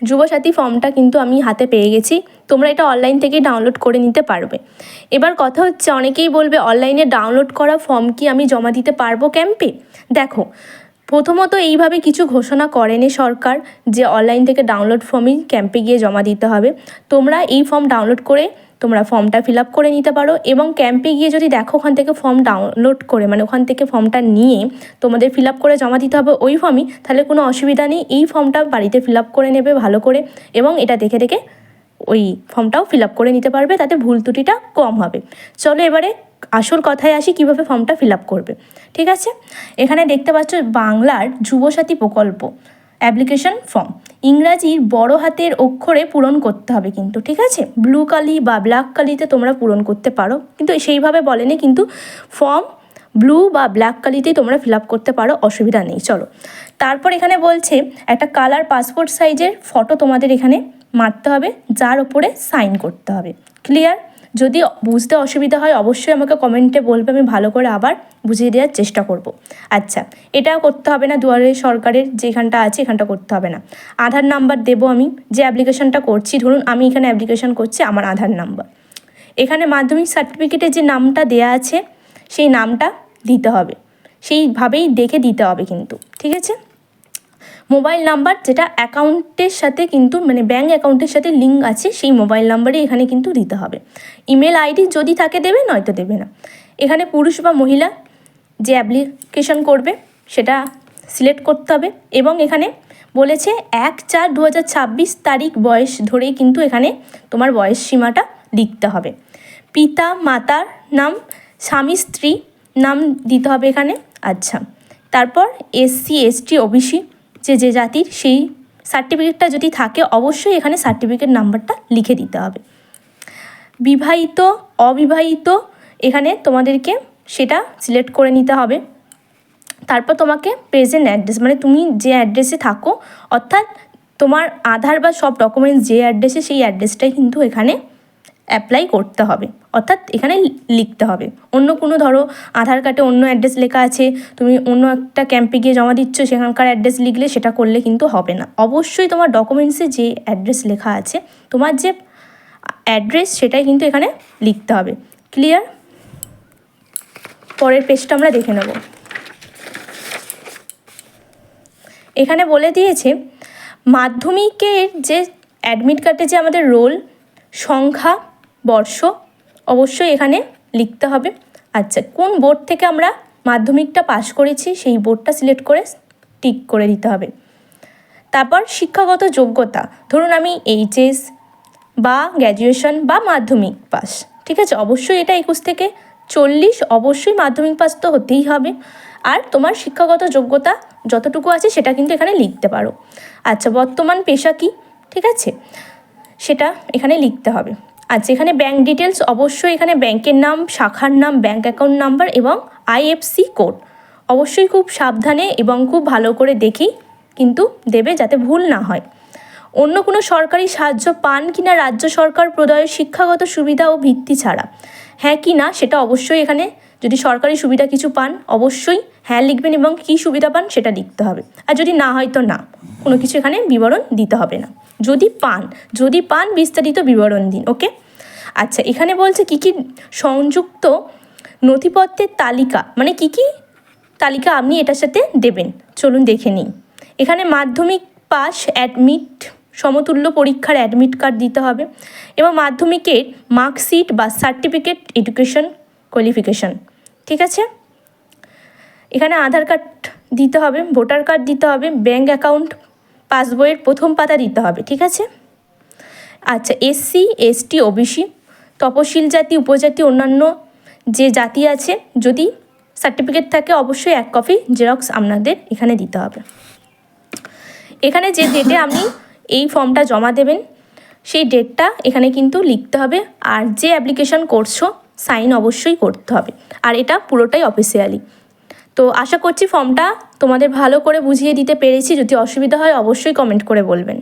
যুবসাথী ফর্মটা কিন্তু আমি হাতে পেয়ে গেছি। তোমরা এটা অনলাইন থেকেই ডাউনলোড করে নিতে পারবে। এবার কথা হচ্ছে, অনেকেই বলবে অনলাইনে ডাউনলোড করা ফর্ম কি আমি জমা দিতে পারব ক্যাম্পে দেখো, প্রথমত এইভাবে কিছু ঘোষণা করেনি সরকার যে অনলাইন থেকে ডাউনলোড ফর্মই ক্যাম্পে গিয়ে জমা দিতে হবে। তোমরা এই ফর্ম ডাউনলোড করে তোমরা ফর্মটা ফিল আপ করে নিতে পারো এবং ক্যাম্পে গিয়ে যদি দেখো ওখান থেকে ফর্ম ডাউনলোড করে মানে ওখান থেকে ফর্মটা নিয়ে তোমাদের ফিল আপ করে জমা দিতে হবে ওই ফর্মই তাহলে কোনো অসুবিধা নেই। এই ফর্মটা বাড়িতে ফিল আপ করে নেবে ভালো করে এবং এটা দেখে দেখে ওই ফর্মটাও ফিল আপ করে নিতে পারবে, তাতে ভুল ত্রুটিটা কম হবে। চলো এবারে আসল কথায় আসি, কীভাবে ফর্মটা ফিল আপ করবে। ঠিক আছে? এখানে দেখতে পাচ্ছ বাংলার যুবসাথী প্রকল্প। Application form. ইংরাজির বড় হাতের অক্ষরে পূরণ করতে হবে কিন্তু, ঠিক আছে? ব্লু কালি বা ব্ল্যাক কালিতে তোমরা পূরণ করতে পারো। কিন্তু সেইভাবে বলেনি কিন্তু ফর্ম ব্লু বা ব্ল্যাক কালিতেই তোমরা ফিল আপ করতে পারো, অসুবিধা নেই। চলো। তারপর এখানে বলছে, একটা কালার পাসপোর্ট সাইজের ফটো তোমাদের এখানে মারতে হবে, যার ওপরে সাইন করতে হবে। ক্লিয়ার? যদি বুঝতে অসুবিধা হয়, অবশ্যই আমাকে কমেন্টে বলবে, আমি ভালো করে আবার বুঝিয়ে দেওয়ার চেষ্টা করব। আচ্ছা এটাও করতে হবে না, দুয়ারে সরকারের যেখানটা আছে, এখানটা করতে হবে না। আধার নাম্বার দেবো আমি, যে অ্যাপ্লিকেশনটা করছি, ধরুন আমি এখানে অ্যাপ্লিকেশন করছি, আমার আধার নাম্বার। এখানে মাধ্যমিক সার্টিফিকেটে যে নামটা দেয়া আছে, সেই নামটা দিতে হবে। সেইভাবেই দেখে দিতে হবে কিন্তু, ঠিক আছে? মোবাইল নাম্বার যেটা অ্যাকাউন্টের সাথে কিন্তু মানে ব্যাঙ্ক অ্যাকাউন্টের সাথে লিঙ্ক আছে, সেই মোবাইল নাম্বারই এখানে কিন্তু দিতে হবে। ইমেল আইডি যদি থাকে দেবে, নয়তো দেবে না। এখানে পুরুষ বা মহিলা যে অ্যাপ্লিকেশন করবে, সেটা সিলেক্ট করতে হবে এবং এখানে বলেছে এক চার দু তারিখ বয়স ধরেই কিন্তু এখানে তোমার বয়স সীমাটা লিখতে হবে। পিতা, মাতার নাম, স্বামী, স্ত্রী নাম দিতে হবে এখানে। আচ্ছা। তারপর এসসি এসটি ওবিসি যে যে জাতির সেই সার্টিফিকেটটা যদি থাকে, অবশ্যই এখানে সার্টিফিকেট নাম্বারটা লিখে দিতে হবে। বিবাহিত, অবিবাহিত, এখানে তোমাদেরকে সেটা সিলেক্ট করে নিতে হবে। তারপর তোমাকে প্রেজেন্ট অ্যাড্রেস মানে তুমি যে অ্যাড্রেসে থাকো, অর্থাৎ তোমার আধার বা সব ডকুমেন্টস যে অ্যাড্রেসে সেই অ্যাড্রেসটাই কিন্তু এখানে অ্যাপ্লাই করতে হবে। অর্থাৎ এখানে লিখতে হবে। অন্য কোনো ধরো আধার কার্ডে অন্য অ্যাড্রেস লেখা আছে, তুমি অন্য একটা ক্যাম্পে গিয়ে জমা দিচ্ছ, সেখানকার অ্যাড্রেস লিখলে সেটা করলে কিন্তু হবে না। অবশ্যই তোমার ডকুমেন্টসে যে অ্যাড্রেস লেখা আছে, তোমার যে অ্যাড্রেস সেটাই কিন্তু এখানে লিখতে হবে। ক্লিয়ার পরের পেজটা আমরা দেখে নেব। এখানে বলে দিয়েছে, মাধ্যমিকের যে অ্যাডমিট কার্ডে যে আমাদের রোল সংখ্যা, বর্ষ অবশ্যই এখানে লিখতে হবে। আচ্ছা কোন বোর্ড থেকে আমরা মাধ্যমিকটা পাশ করেছি সেই বোর্ডটা সিলেক্ট করে টিক করে দিতে হবে। তারপর শিক্ষাগত যোগ্যতা, ধরুন আমি এইচএস বা গ্র্যাজুয়েশন বা মাধ্যমিক পাস ঠিক আছে? অবশ্যই এটা একুশ থেকে চল্লিশ, অবশ্যই মাধ্যমিক পাস তো হতেই হবে। আর তোমার শিক্ষাগত যোগ্যতা যতটুকু আছে সেটা কিন্তু এখানে লিখতে পারো। আচ্ছা বর্তমান পেশা কি, ঠিক আছে? সেটা এখানে লিখতে হবে। আচ্ছা এখানে ব্যাঙ্ক ডিটেলস অবশ্যই এখানে ব্যাংকের নাম, শাখার নাম ব্যাঙ্ক অ্যাকাউন্ট নাম্বার এবং আইএফসি কোড অবশ্যই খুব সাবধানে এবং খুব ভালো করে দেখি, কিন্তু দেবে যাতে ভুল না হয়। অন্য কোনো সরকারি সাহায্য পান কি না রাজ্য সরকার প্রদয় শিক্ষাগত সুবিধা ও ভিত্তি ছাড়া? হ্যাঁ কি না, সেটা অবশ্যই এখানে যদি সরকারি সুবিধা কিছু পান, অবশ্যই হ্যাঁ লিখবেন এবং কী সুবিধা পান সেটা লিখতে হবে। আর যদি না হয় তো না, কোনো কিছু এখানে বিবরণ দিতে হবে না। যদি পান যদি পান বিস্তারিত বিবরণ দিন, ওকে? আচ্ছা এখানে বলছে কী কী সংযুক্ত নথিপত্রের তালিকা মানে কী কী তালিকা আপনি এটার সাথে দেবেন? চলুন দেখে নিই। এখানে মাধ্যমিক পাস অ্যাডমিট সমতুল্য পরীক্ষার অ্যাডমিট কার্ড দিতে হবে এবং মাধ্যমিকের মার্কশিট বা সার্টিফিকেট এডুকেশন কোয়ালিফিকেশন ঠিক আছে? এখানে আধার কার্ড দিতে হবে, ভোটার কার্ড দিতে হবে ব্যাঙ্ক অ্যাকাউন্ট, পাসবইয়ের প্রথম পাতা দিতে হবে, ঠিক আছে? আচ্ছা এসসি এসটি ওবিসি, তপশিল জাতি, উপজাতি, অন্যান্য যে জাতি আছে, যদি সার্টিফিকেট থাকে, অবশ্যই এক কপি জেরক্স আপনাদের এখানে দিতে হবে। এখানে যে ডেটে আপনি এই ফর্মটা জমা দেবেন, সেই ডেটটা এখানে কিন্তু লিখতে হবে, আর যে অ্যাপ্লিকেশন করছ সাইন অবশ্যই করতে হবে। আর এটা পুরোটাই অফিসিয়ালি তো আশা করছি ফর্মটা তোমাদের ভালো করে বুঝিয়ে দিতে পেরেছি। যদি অসুবিধা হয় অবশ্যই কমেন্ট করে বলবেন।